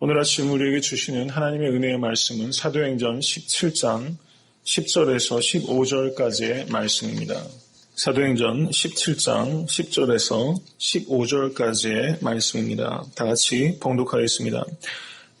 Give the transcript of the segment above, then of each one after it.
오늘 아침 우리에게 주시는 하나님의 은혜의 말씀은 사도행전 17장 10절에서 15절까지의 말씀입니다. 사도행전 17장 10절에서 15절까지의 말씀입니다. 다 같이 봉독하겠습니다.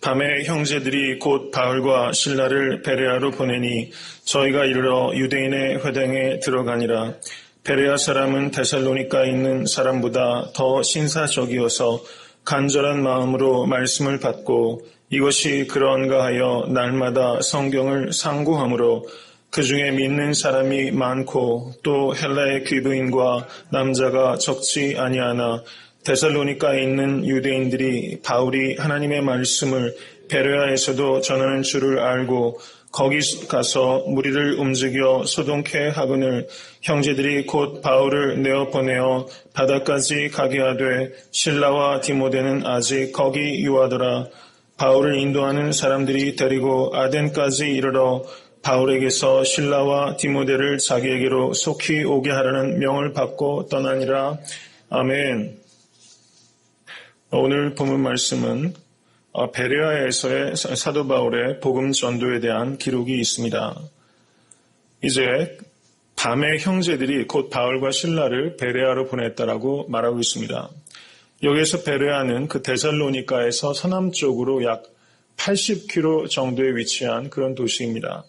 밤에 형제들이 곧 바울과 신라를 베레아로 보내니 저희가 이르러 유대인의 회당에 들어가니라. 베레아 사람은 데살로니카에 있는 사람보다 더 신사적이어서 간절한 마음으로 말씀을 받고 이것이 그런가 하여 날마다 성경을 상고함으로 그 중에 믿는 사람이 많고 또 헬라의 귀부인과 남자가 적지 아니하나 데살로니카에 있는 유대인들이 바울이 하나님의 말씀을 베레아에서도 전하는 줄을 알고 거기 가서 무리를 움직여 소동케 하거늘 형제들이 곧 바울을 내어 보내어 바다까지 가게 하되 신라와 디모데는 아직 거기 유하더라 바울을 인도하는 사람들이 데리고 아덴까지 이르러 바울에게서 신라와 디모데를 자기에게로 속히 오게 하라는 명을 받고 떠나니라 아멘. 오늘 본문 말씀은 베레아에서의 사도 바울의 복음 전도에 대한 기록이 있습니다. 이제 밤에 형제들이 곧 바울과 신라를 베레아로 보냈다라고 말하고 있습니다. 여기에서 베레아는 그 데살로니카에서 서남쪽으로 약 80km 정도에 위치한 그런 도시입니다.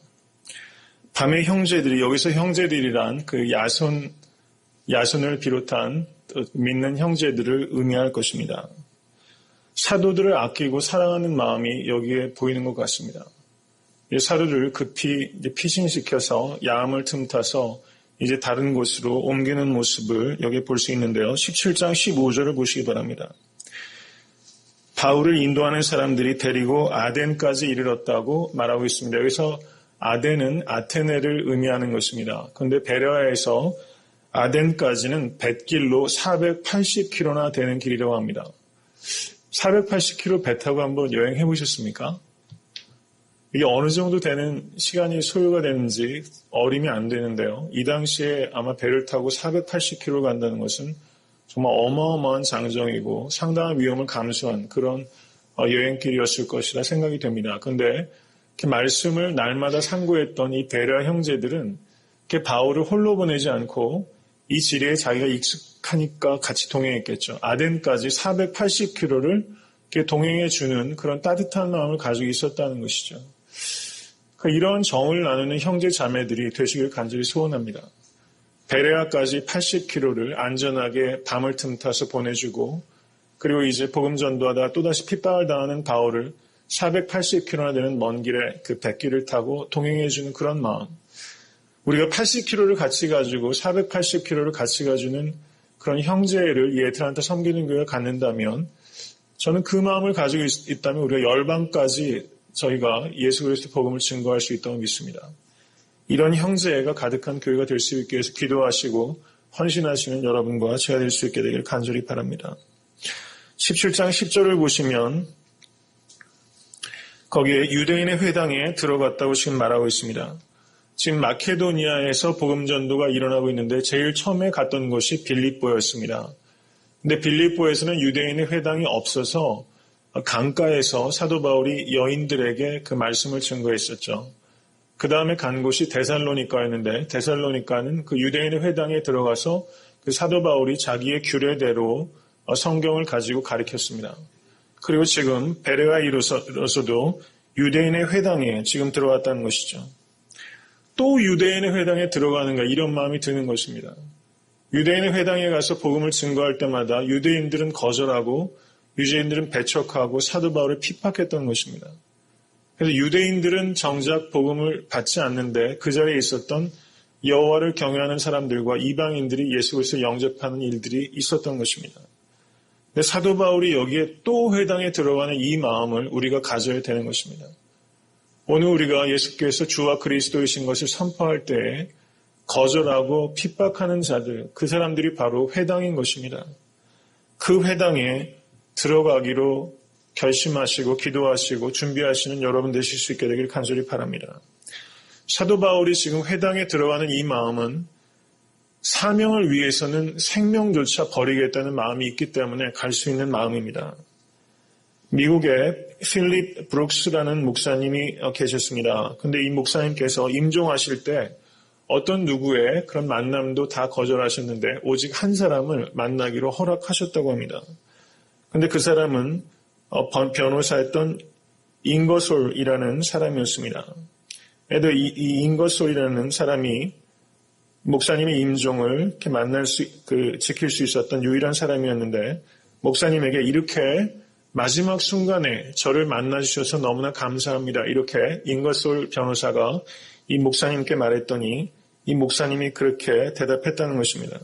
밤에 형제들이 여기서 형제들이란 그 야손 야손을 비롯한 믿는 형제들을 의미할 것입니다. 사도들을 아끼고 사랑하는 마음이 여기에 보이는 것 같습니다. 사도를 급히 피신시켜서 야함을 틈타서 이제 다른 곳으로 옮기는 모습을 여기 볼수 있는데요. 17장 15절을 보시기 바랍니다. 바울을 인도하는 사람들이 데리고 아덴까지 이르렀다고 말하고 있습니다. 여기서 아덴은 아테네를 의미하는 것입니다. 그런데 베레아에서 아덴까지는 뱃길로 480km나 되는 길이라고 합니다. 480km 배 타고 한번 여행해 보셨습니까? 이게 어느 정도 되는 시간이 소요가 되는지 어림이 안 되는데요. 이 당시에 아마 배를 타고 480km 간다는 것은 정말 어마어마한 장정이고 상당한 위험을 감수한 그런 어, 여행길이었을 것이라 생각이 됩니다. 그런데 말씀을 날마다 상고했던 이 베레아 형제들은 바울을 홀로 보내지 않고 이 지리에 자기가 익숙 하니까 같이 동행했겠죠. 아덴까지 480km를 동행해 주는 그런 따뜻한 마음을 가지고 있었다는 것이죠. 그러니까 이런 정을 나누는 형제 자매들이 되시길 간절히 소원합니다. 베레아까지 80km를 안전하게 밤을 틈타서 보내주고 그리고 이제 복음 전도하다 또다시 핍박을 당하는 바울을 480km나 되는 먼 길에 그 백길을 타고 동행해주는 그런 마음. 우리가 80km를 같이 가지고 480km를 같이 가주는 그런 형제를 이 애틀란타 섬기는 교회에 갖는다면 저는 그 마음을 가지고 있, 다면 우리가 열방까지 저희가 예수 그리스도 복음을 증거할 수 있다고 믿습니다. 이런 형제가 가득한 교회가 될 수 있게 해서 기도하시고 헌신하시는 여러분과 제가 될 수 있게 되기를 간절히 바랍니다. 17장 10절을 보시면 거기에 유대인의 회당에 들어갔다고 지금 말하고 있습니다. 지금 마케도니아에서 복음 전도가 일어나고 있는데 제일 처음에 갔던 곳이 빌립보였습니다. 근데 빌립보에서는 유대인의 회당이 없어서 강가에서 사도 바울이 여인들에게 그 말씀을 증거했었죠. 그 다음에 간 곳이 데살로니카였는데 데살로니카는 그 유대인의 회당에 들어가서 그 사도 바울이 자기의 규례대로 성경을 가지고 가르쳤습니다. 그리고 지금 베레아이로서도 유대인의 회당에 지금 들어왔다는 것이죠. 또 유대인의 회당에 들어가는가 이런 마음이 드는 것입니다. 유대인의 회당에 가서 복음을 증거할 때마다 유대인들은 거절하고 유대인들은 배척하고 사도 바울을 핍박했던 것입니다. 그래서 유대인들은 정작 복음을 받지 않는데 그 자리에 있었던 여호와를 경외하는 사람들과 이방인들이 예수 그리스도 영접하는 일들이 있었던 것입니다. 사도 바울이 여기에 또 회당에 들어가는 이 마음을 우리가 가져야 되는 것입니다. 오늘 우리가 예수께서 주와 그리스도이신 것을 선포할 때에 거절하고 핍박하는 자들, 그 사람들이 바로 회당인 것입니다. 그 회당에 들어가기로 결심하시고 기도하시고 준비하시는 여러분 되실 수 있게 되길 간절히 바랍니다. 사도 바울이 지금 회당에 들어가는 이 마음은 사명을 위해서는 생명조차 버리겠다는 마음이 있기 때문에 갈 수 있는 마음입니다. 미국에 필립 브룩스라는 목사님이 어, 계셨습니다. 근데 이 목사님께서 임종하실 때 어떤 누구의 그런 만남도 다 거절하셨는데 오직 한 사람을 만나기로 허락하셨다고 합니다. 근데 그 사람은 어, 번- 변호사였던 잉거솔이라는 사람이었습니다. 애도 이, 이 잉거솔이라는 사람이 목사님의 임종을 이렇게 만날 수, 그, 지킬 수 있었던 유일한 사람이었는데, 목사님에게 이렇게 마지막 순간에 저를 만나주셔서 너무나 감사합니다. 이렇게 잉거솔 변호사가 이 목사님께 말했더니, 이 목사님이 그렇게 대답했다는 것입니다.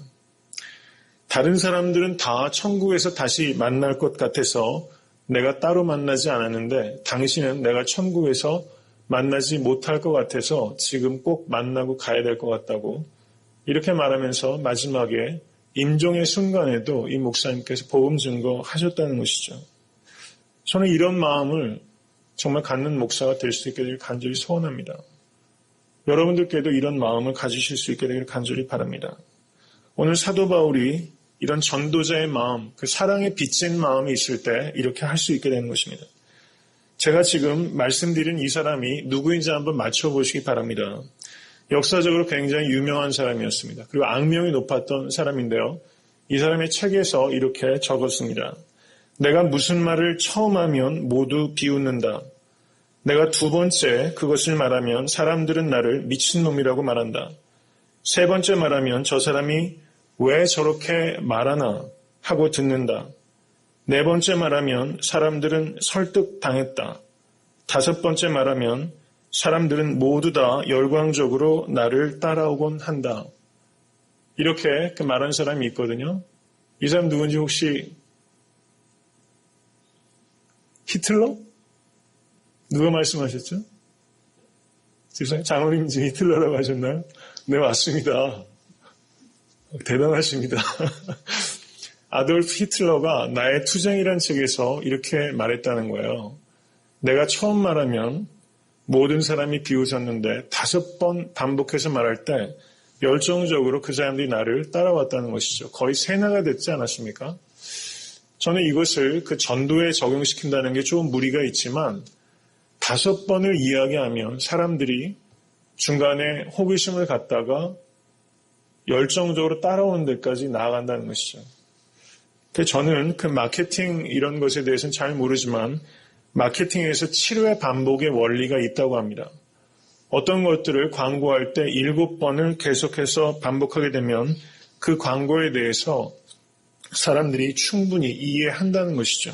다른 사람들은 다 천국에서 다시 만날 것 같아서 내가 따로 만나지 않았는데, 당신은 내가 천국에서 만나지 못할 것 같아서 지금 꼭 만나고 가야 될 것 같다고 이렇게 말하면서 마지막에 임종의 순간에도 이 목사님께서 복음 증거 하셨다는 것이죠. 저는 이런 마음을 정말 갖는 목사가 될 수 있게 되길 간절히 소원합니다. 여러분들께도 이런 마음을 가지실 수 있게 되길 간절히 바랍니다. 오늘 사도 바울이 이런 전도자의 마음, 그 사랑에 빚진 마음이 있을 때 이렇게 할 수 있게 되는 것입니다. 제가 지금 말씀드린 이 사람이 누구인지 한번 맞춰보시기 바랍니다. 역사적으로 굉장히 유명한 사람이었습니다. 그리고 악명이 높았던 사람인데요. 이 사람의 책에서 이렇게 적었습니다. 내가 무슨 말을 처음 하면 모두 비웃는다. 내가 두 번째 그것을 말하면 사람들은 나를 미친놈이라고 말한다. 세 번째 말하면 저 사람이 왜 저렇게 말하나 하고 듣는다. 네 번째 말하면 사람들은 설득당했다. 다섯 번째 말하면 사람들은 모두 다 열광적으로 나를 따라오곤 한다. 이렇게 그 말한 사람이 있거든요. 이 사람 누군지 혹시 히틀러? 누가 말씀하셨죠? 죄송해요. 장로님지 히틀러라고 하셨나요? 네, 맞습니다. 대단하십니다. 아돌프 히틀러가 나의 투쟁이란 책에서 이렇게 말했다는 거예요. 내가 처음 말하면 모든 사람이 비웃었는데 다섯 번 반복해서 말할 때 열정적으로 그 사람들이 나를 따라왔다는 것이죠. 거의 세나가 됐지 않았습니까? 저는 이것을 그 전도에 적용시킨다는 게 좀 무리가 있지만 다섯 번을 이야기하면 사람들이 중간에 호기심을 갖다가 열정적으로 따라오는 데까지 나아간다는 것이죠. 저는 그 마케팅 이런 것에 대해서는 잘 모르지만 마케팅에서 7회 반복의 원리가 있다고 합니다. 어떤 것들을 광고할 때 일곱 번을 계속해서 반복하게 되면 그 광고에 대해서 사람들이 충분히 이해한다는 것이죠.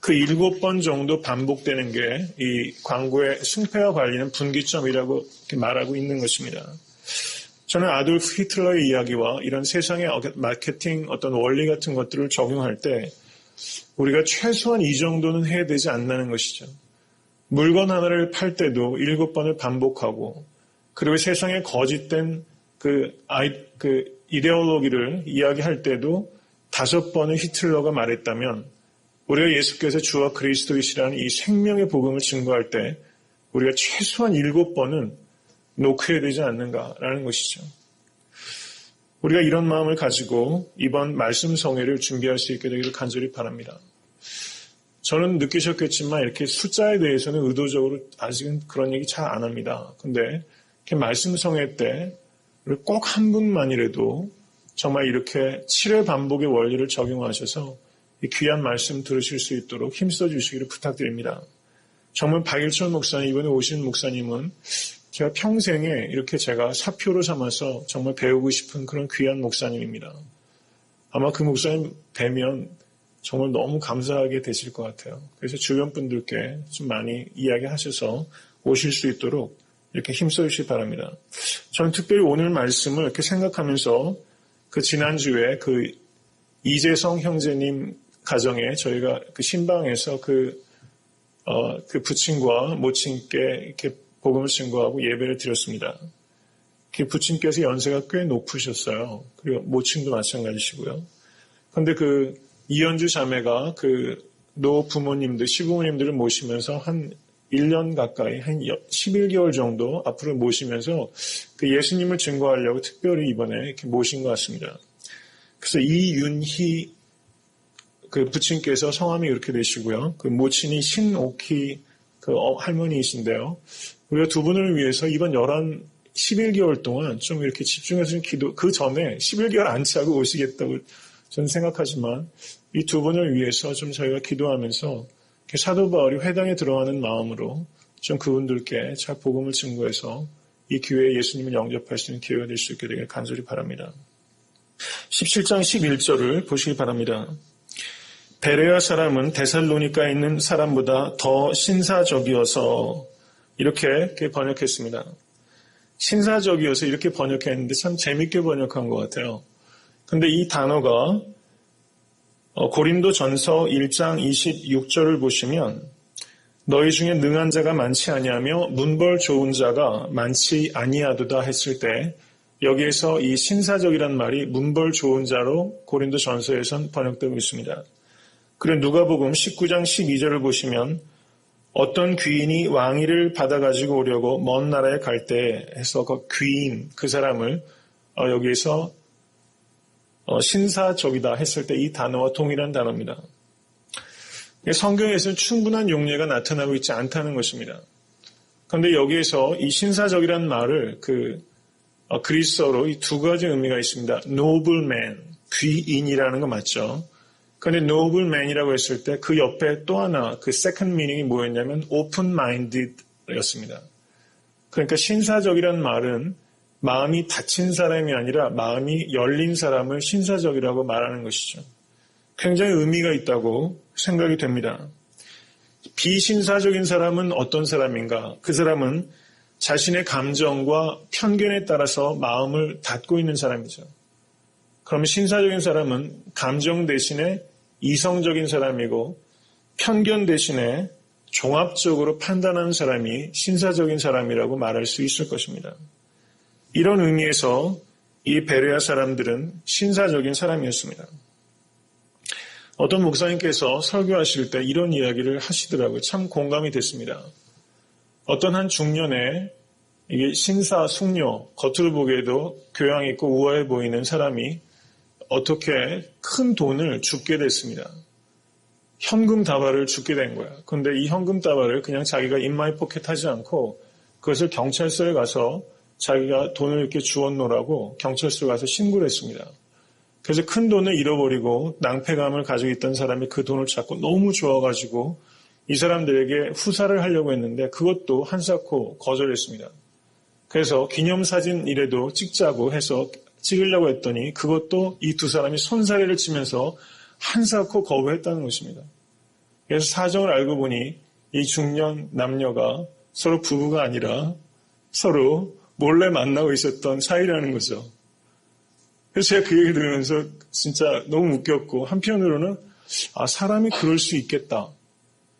그 일곱 번 정도 반복되는 게 이 광고의 승패와 관리는 분기점이라고 말하고 있는 것입니다. 저는 아돌프 히틀러의 이야기와 이런 세상의 마케팅 어떤 원리 같은 것들을 적용할 때 우리가 최소한 이 정도는 해야 되지 않나는 것이죠. 물건 하나를 팔 때도 일곱 번을 반복하고 그리고 세상에 거짓된 그 아이 그 이데올로기를 이야기할 때도 다섯 번을 히틀러가 말했다면 우리가 예수께서 주와 그리스도이시라는 이 생명의 복음을 증거할 때 우리가 최소한 일곱 번은 놓고해야 되지 않는가라는 것이죠. 우리가 이런 마음을 가지고 이번 말씀 성회를 준비할 수 있게 되기를 간절히 바랍니다. 저는 느끼셨겠지만 이렇게 숫자에 대해서는 의도적으로 아직은 그런 얘기 잘 안 합니다. 근데 이렇게 말씀 성회 때꼭 한 분만이라도 정말 이렇게 7회 반복의 원리를 적용하셔서 이 귀한 말씀 들으실 수 있도록 힘써 주시기를 부탁드립니다. 정말 박일철 목사님, 이번에 오신 목사님은 제가 평생에 이렇게 제가 사표로 삼아서 정말 배우고 싶은 그런 귀한 목사님입니다. 아마 그 목사님 뵈면 정말 너무 감사하게 되실 것 같아요. 그래서 주변 분들께 좀 많이 이야기하셔서 오실 수 있도록 이렇게 힘써 주시기 바랍니다. 저는 특별히 오늘 말씀을 이렇게 생각하면서 그 지난주에 그 이재성 형제님 가정에 저희가 그 신방에서 그, 어, 그 부친과 모친께 이렇게 복음을 증거하고 예배를 드렸습니다. 그 부친께서 연세가 꽤 높으셨어요. 그리고 모친도 마찬가지시고요. 그런데 그 이현주 자매가 그 노 부모님들, 시부모님들을 모시면서 한 1년 가까이, 한 11개월 정도 앞으로 모시면서 그 예수님을 증거하려고 특별히 이번에 이렇게 모신 것 같습니다. 그래서 이윤희 그 부친께서 성함이 이렇게 되시고요. 그 모친이 신오키 그 어, 할머니이신데요. 우리가 두 분을 위해서 이번 열한 11개월 동안 좀 이렇게 집중해서 좀 기도, 그 전에 11개월 안치하고 오시겠다고 저는 생각하지만 이 두 분을 위해서 좀 저희가 기도하면서 사도 바울이 회당에 들어가는 마음으로 좀 그분들께 잘 복음을 증거해서 이 기회에 예수님을 영접할 수 있는 기회가 될 수 있게 되길 간절히 바랍니다. 17장 11절을 보시기 바랍니다. 베레아 사람은 데살로니카에 있는 사람보다 더 신사적이어서 이렇게 번역했습니다. 신사적이어서 이렇게 번역했는데 참 재밌게 번역한 것 같아요. 근데 이 단어가 어, 고린도 전서 1장 26절을 보시면 너희 중에 능한 자가 많지 아니하며 문벌 좋은 자가 많지 아니하도다 했을 때 여기에서 이 신사적이란 말이 문벌 좋은 자로 고린도 전서에선 번역되고 있습니다. 그리고 누가복음 19장 12절을 보시면 어떤 귀인이 왕위를 받아가지고 오려고 먼 나라에 갈 때 해서 그 귀인 그 사람을 어, 여기에서 어, 신사적이다 했을 때 이 단어와 동일한 단어입니다. 성경에서는 충분한 용례가 나타나고 있지 않다는 것입니다. 그런데 여기에서 이 신사적이라는 말을 그 어, 그리스어로 이 두 가지 의미가 있습니다. nobleman, 귀인이라는 거 맞죠? 그런데 nobleman이라고 했을 때 그 옆에 또 하나 그 second meaning이 뭐였냐면 open-minded였습니다. 그러니까 신사적이라는 말은 마음이 닫힌 사람이 아니라 마음이 열린 사람을 신사적이라고 말하는 것이죠. 굉장히 의미가 있다고 생각이 됩니다. 비신사적인 사람은 어떤 사람인가? 그 사람은 자신의 감정과 편견에 따라서 마음을 닫고 있는 사람이죠. 그러면 신사적인 사람은 감정 대신에 이성적인 사람이고 편견 대신에 종합적으로 판단하는 사람이 신사적인 사람이라고 말할 수 있을 것입니다. 이런 의미에서 이 베레아 사람들은 신사적인 사람이었습니다. 어떤 목사님께서 설교하실 때 이런 이야기를 하시더라고요. 참 공감이 됐습니다. 어떤 한 중년에 이게 신사, 숙녀, 겉으로 보기에도 교양 있고 우아해 보이는 사람이 어떻게 큰 돈을 줍게 됐습니다. 현금 다발을 줍게 된 거야. 근데 이 현금 다발을 그냥 자기가 인마이 포켓 하지 않고 그것을 경찰서에 가서 자기가 돈을 이렇게 주었노라고 경찰서 가서 신고를 했습니다. 그래서 큰 돈을 잃어버리고 낭패감을 가지고 있던 사람이 그 돈을 찾고 너무 좋아가지고 이 사람들에게 후사를 하려고 했는데 그것도 한사코 거절했습니다. 그래서 기념사진이라도 찍자고 해서 찍으려고 했더니 그것도 이 두 사람이 손사래를 치면서 한사코 거부했다는 것입니다. 그래서 사정을 알고 보니 이 중년 남녀가 서로 부부가 아니라 서로 몰래 만나고 있었던 사이라는 거죠. 그래서 제가 그 얘기 들으면서 진짜 너무 웃겼고 한편으로는 아 사람이 그럴 수 있겠다.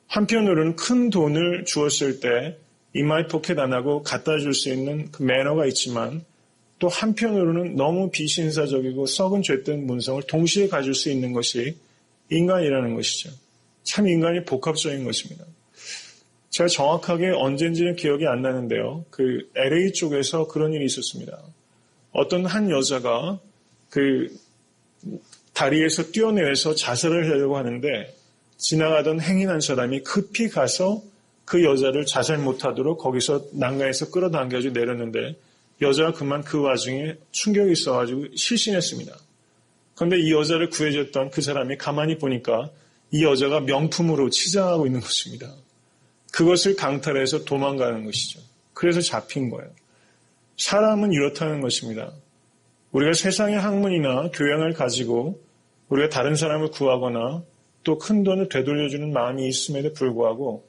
한편으로는 큰 돈을 주었을 때 이마이 포켓 안 하고 갖다 줄 수 있는 그 매너가 있지만 또 한편으로는 너무 비신사적이고 썩은 죄된 문성을 동시에 가질 수 있는 것이 인간이라는 것이죠. 참 인간이 복합적인 것입니다. 제가 정확하게 언젠지는 기억이 안 나는데요. 그 LA 쪽에서 그런 일이 있었습니다. 어떤 한 여자가 그 다리에서 뛰어내려서 자살을 하려고 하는데 지나가던 행인한 사람이 급히 가서 그 여자를 자살 못하도록 거기서 난간에서 끌어당겨서 내렸는데 여자가 그만 그 와중에 충격이 있어가지고 실신했습니다. 그런데 이 여자를 구해줬던 그 사람이 가만히 보니까 이 여자가 명품으로 치장하고 있는 것입니다. 그것을 강탈해서 도망가는 것이죠. 그래서 잡힌 거예요. 사람은 이렇다는 것입니다. 우리가 세상의 학문이나 교양을 가지고 우리가 다른 사람을 구하거나 또 큰 돈을 되돌려주는 마음이 있음에도 불구하고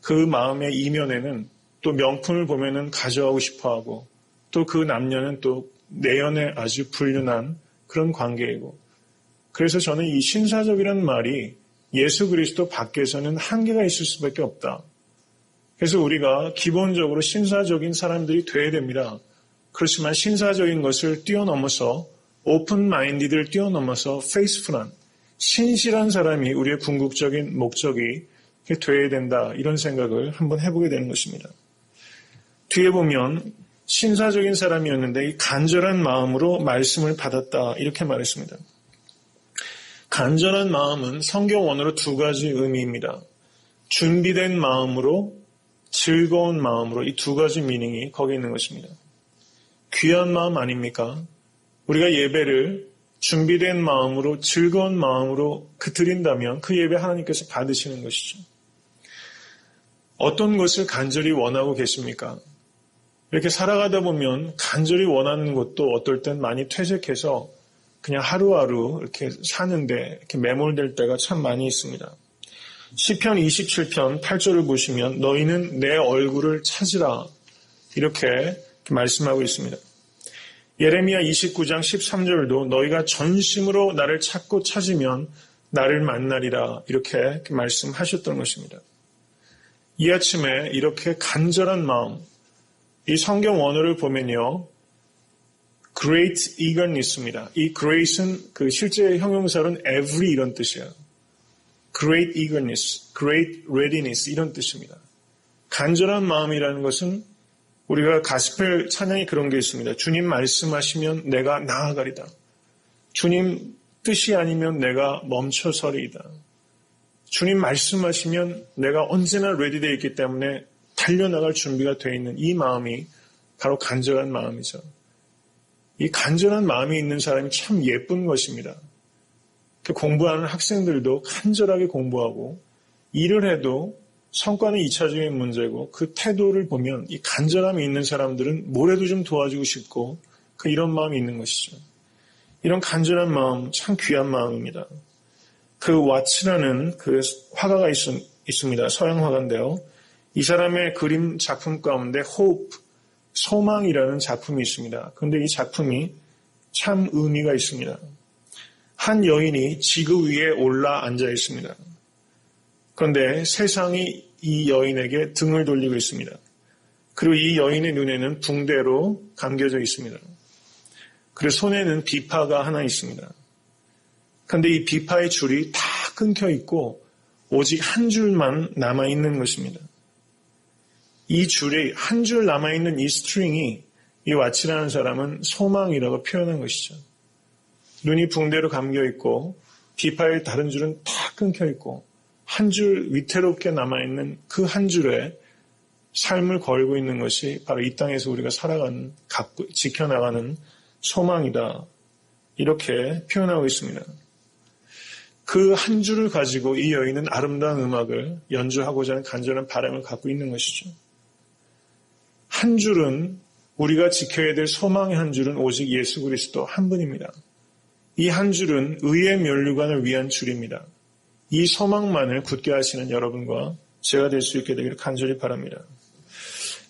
그 마음의 이면에는 또 명품을 보면은 가져가고 싶어 하고 또 그 남녀는 또 내연에 아주 불륜한 그런 관계이고 그래서 저는 이 신사적이라는 말이 예수 그리스도 밖에서는 한계가 있을 수밖에 없다. 그래서 우리가 기본적으로 신사적인 사람들이 돼야 됩니다. 그렇지만 신사적인 것을 뛰어넘어서 오픈 마인디드를 뛰어넘어서 페이스풀한 신실한 사람이 우리의 궁극적인 목적이 돼야 된다 이런 생각을 한번 해보게 되는 것입니다. 뒤에 보면 신사적인 사람이었는데 이 간절한 마음으로 말씀을 받았다 이렇게 말했습니다. 간절한 마음은 성경 원어로 두 가지 의미입니다. 준비된 마음으로 즐거운 마음으로 이 두 가지 미닝이 거기 있는 것입니다. 귀한 마음 아닙니까? 우리가 예배를 준비된 마음으로 즐거운 마음으로 그 드린다면 그 예배 하나님께서 받으시는 것이죠. 어떤 것을 간절히 원하고 계십니까? 이렇게 살아가다 보면 간절히 원하는 것도 어떨 땐 많이 퇴색해서 그냥 하루하루 이렇게 사는데 이렇게 매몰될 때가 참 많이 있습니다. 시편 27편 8절을 보시면 너희는 내 얼굴을 찾으라 이렇게 말씀하고 있습니다. 예레미야 29장 13절도 너희가 전심으로 나를 찾고 찾으면 나를 만나리라 이렇게 말씀하셨던 것입니다. 이 아침에 이렇게 간절한 마음, 이 성경 원어를 보면요. great eagerness입니다. 이 great은 그 실제 형용사로는 every 이런 뜻이에요. Great eagerness, great readiness 이런 뜻입니다. 간절한 마음이라는 것은 우리가 가스펠 찬양에 그런 게 있습니다. 주님 말씀하시면 내가 나아가리다. 주님 뜻이 아니면 내가 멈춰서리이다. 주님 말씀하시면 내가 언제나 레디되어 있기 때문에 달려나갈 준비가 되어 있는 이 마음이 바로 간절한 마음이죠. 이 간절한 마음이 있는 사람이 참 예쁜 것입니다. 그 공부하는 학생들도 간절하게 공부하고 일을 해도 성과는 2차적인 문제고 그 태도를 보면 이 간절함이 있는 사람들은 뭐래도 좀 도와주고 싶고 그 이런 마음이 있는 것이죠. 이런 간절한 마음 참 귀한 마음입니다. 그 왓츠라는 그 화가가 있, 있습니다. 서양 화가인데요. 이 사람의 그림 작품 가운데 호흡, 소망이라는 작품이 있습니다. 그런데 이 작품이 참 의미가 있습니다. 한 여인이 지구 위에 올라 앉아 있습니다. 그런데 세상이 이 여인에게 등을 돌리고 있습니다. 그리고 이 여인의 눈에는 붕대로 감겨져 있습니다. 그리고 손에는 비파가 하나 있습니다. 그런데 이 비파의 줄이 다 끊겨 있고 오직 한 줄만 남아 있는 것입니다. 이 줄이 한 줄 남아 있는 이 스트링이 이 왓치라는 사람은 소망이라고 표현한 것이죠. 눈이 붕대로 감겨 있고 비파의 다른 줄은 다 끊겨 있고 한 줄 위태롭게 남아 있는 그 한 줄에 삶을 걸고 있는 것이 바로 이 땅에서 우리가 살아가는 지켜나가는 소망이다. 이렇게 표현하고 있습니다. 그 한 줄을 가지고 이 여인은 아름다운 음악을 연주하고자 하는 간절한 바람을 갖고 있는 것이죠. 한 줄은 우리가 지켜야 될 소망의 한 줄은 오직 예수 그리스도 한 분입니다. 이 한 줄은 의의 면류관을 위한 줄입니다. 이 소망만을 굳게 하시는 여러분과 제가 될 수 있게 되기를 간절히 바랍니다.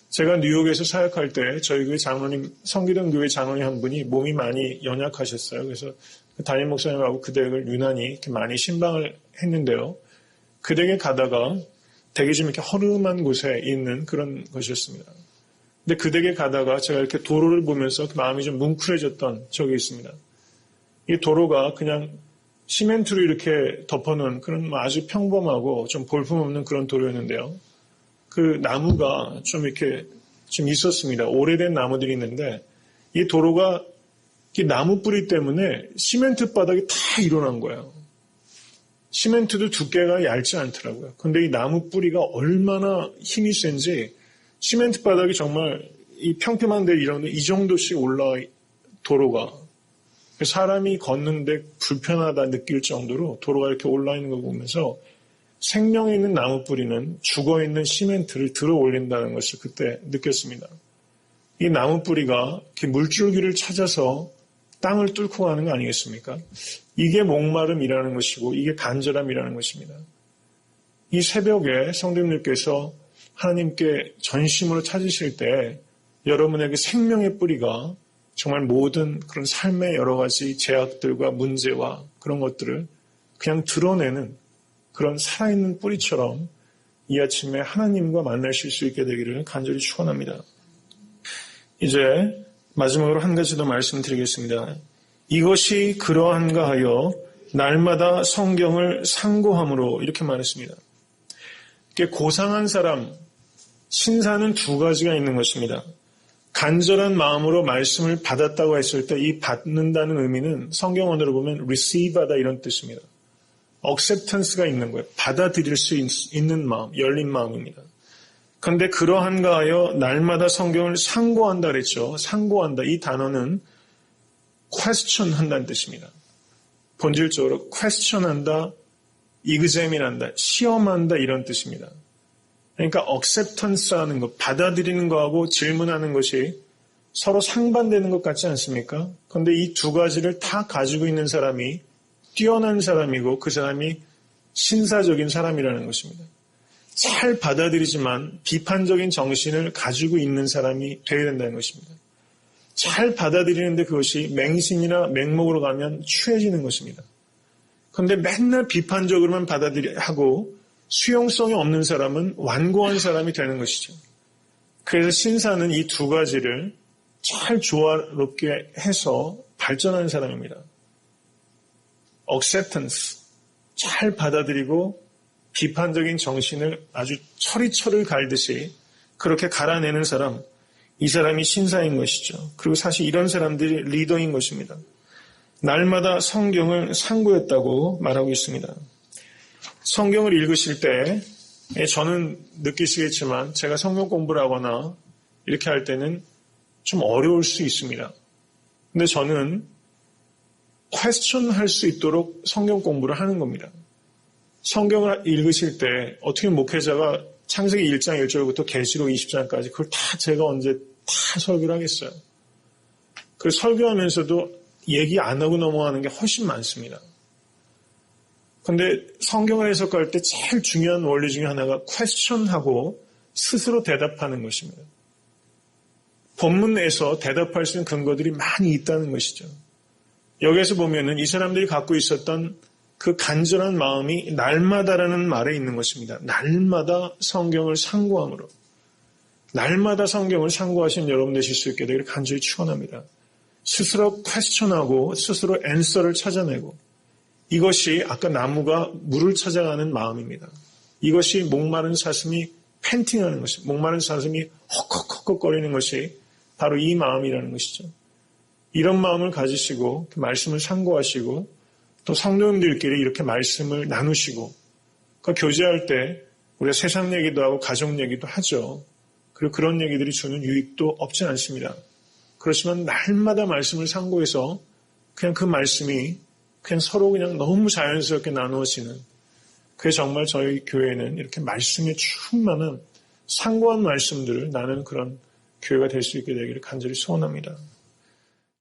제가 뉴욕에서 사역할 때 저희 교회 장로님, 성기동 교회 장로님 한 분이 몸이 많이 연약하셨어요. 그래서 그 담임 목사님하고 그 댁을 유난히 많이 신방을 했는데요. 그 댁에 가다가 되게 좀 이렇게 허름한 곳에 있는 그런 것이었습니다. 근데 그 댁에 가다가 제가 이렇게 도로를 보면서 마음이 좀 뭉클해졌던 적이 있습니다. 이 도로가 그냥 시멘트로 이렇게 덮어놓은 그런 뭐 아주 평범하고 좀 볼품없는 그런 도로였는데요. 그 나무가 좀 이렇게 좀 있었습니다. 오래된 나무들이 있는데 이 도로가 나무 뿌리 때문에 시멘트 바닥이 다 일어난 거예요. 시멘트도 두께가 얇지 않더라고요. 근데 이 나무 뿌리가 얼마나 힘이 센지 시멘트 바닥이 정말 이 평평한 데 이런데 이 정도씩 올라 도로가 사람이 걷는데 불편하다 느낄 정도로 도로가 이렇게 올라 있는 거 보면서 생명이 있는 나무 뿌리는 죽어 있는 시멘트를 들어 올린다는 것을 그때 느꼈습니다. 이 나무 뿌리가 물줄기를 찾아서 땅을 뚫고 가는 거 아니겠습니까? 이게 목마름이라는 것이고 이게 간절함이라는 것입니다. 이 새벽에 성도님들께서 하나님께 전심으로 찾으실 때 여러분에게 생명의 뿌리가 정말 모든 그런 삶의 여러 가지 제약들과 문제와 그런 것들을 그냥 드러내는 그런 살아있는 뿌리처럼 이 아침에 하나님과 만나실 수 있게 되기를 간절히 축원합니다. 이제 마지막으로 한 가지 더 말씀드리겠습니다. 이것이 그러한가 하여 날마다 성경을 상고함으로 이렇게 말했습니다. 고상한 사람, 신사는 두 가지가 있는 것입니다. 간절한 마음으로 말씀을 받았다고 했을 때 이 받는다는 의미는 성경언어로 보면 receive하다 이런 뜻입니다. 억셉턴스가 있는 거예요. 받아들일 수 있, 는 마음, 열린 마음입니다. 그런데 그러한가 하여 날마다 성경을 상고한다 그랬죠. 상고한다. 이 단어는 question 한다는 뜻입니다. 본질적으로 question 한다, examin한다, 시험한다 이런 뜻입니다. 그러니까 acceptance 하는 것, 받아들이는 거하고 질문하는 것이 서로 상반되는 것 같지 않습니까? 그런데 이 두 가지를 다 가지고 있는 사람이 뛰어난 사람이고 그 사람이 신사적인 사람이라는 것입니다. 잘 받아들이지만 비판적인 정신을 가지고 있는 사람이 되어야 된다는 것입니다. 잘 받아들이는데 그것이 맹신이나 맹목으로 가면 추해지는 것입니다. 그런데 맨날 비판적으로만 받아들이 하고 수용성이 없는 사람은 완고한 사람이 되는 것이죠. 그래서 신사는 이 두 가지를 잘 조화롭게 해서 발전하는 사람입니다. acceptance, 잘 받아들이고 비판적인 정신을 아주 철이철을 갈듯이 그렇게 갈아내는 사람, 이 사람이 신사인 것이죠. 그리고 사실 이런 사람들이 리더인 것입니다. 날마다 성경을 상고했다고 말하고 있습니다. 성경을 읽으실 때 예, 저는 느끼시겠지만 제가 성경 공부를 하거나 이렇게 할 때는 좀 어려울 수 있습니다. 근데 저는 퀘스천 할 수 있도록 성경 공부를 하는 겁니다. 성경을 읽으실 때 어떻게 목회자가 창세기 1장 1절부터 계시록 20장까지 그걸 다 제가 언제 다 설교를 하겠어요. 그 설교하면서도 얘기 안 하고 넘어가는 게 훨씬 많습니다. 근데 성경을 해석할 때 제일 중요한 원리 중에 하나가 퀘스천하고 스스로 대답하는 것입니다. 본문 내에서 대답할 수 있는 근거들이 많이 있다는 것이죠. 여기에서 보면은 이 사람들이 갖고 있었던 그 간절한 마음이 날마다라는 말에 있는 것입니다. 날마다 성경을 상고함으로. 날마다 성경을 상고하신 여러분 되실 수 있게 되기를 간절히 축원합니다. 스스로 퀘스천하고 스스로 앤서를 찾아내고 이것이 아까 나무가 물을 찾아가는 마음입니다. 이것이 목마른 사슴이 팬팅하는 것이 목마른 사슴이 헉헉헉헉거리는 것이 바로 이 마음이라는 것이죠. 이런 마음을 가지시고 그 말씀을 상고하시고 또 성도님들끼리 이렇게 말씀을 나누시고 그 교제할 때 우리가 세상 얘기도 하고 가족 얘기도 하죠. 그리고 그런 얘기들이 주는 유익도 없진 않습니다. 그렇지만 날마다 말씀을 상고해서 그냥 그 말씀이 그냥 서로 그냥 너무 자연스럽게 나누어지는 그게 정말 저희 교회는 이렇게 말씀에 충만한 상고한 말씀들을 나는 그런 교회가 될 수 있게 되기를 간절히 소원합니다.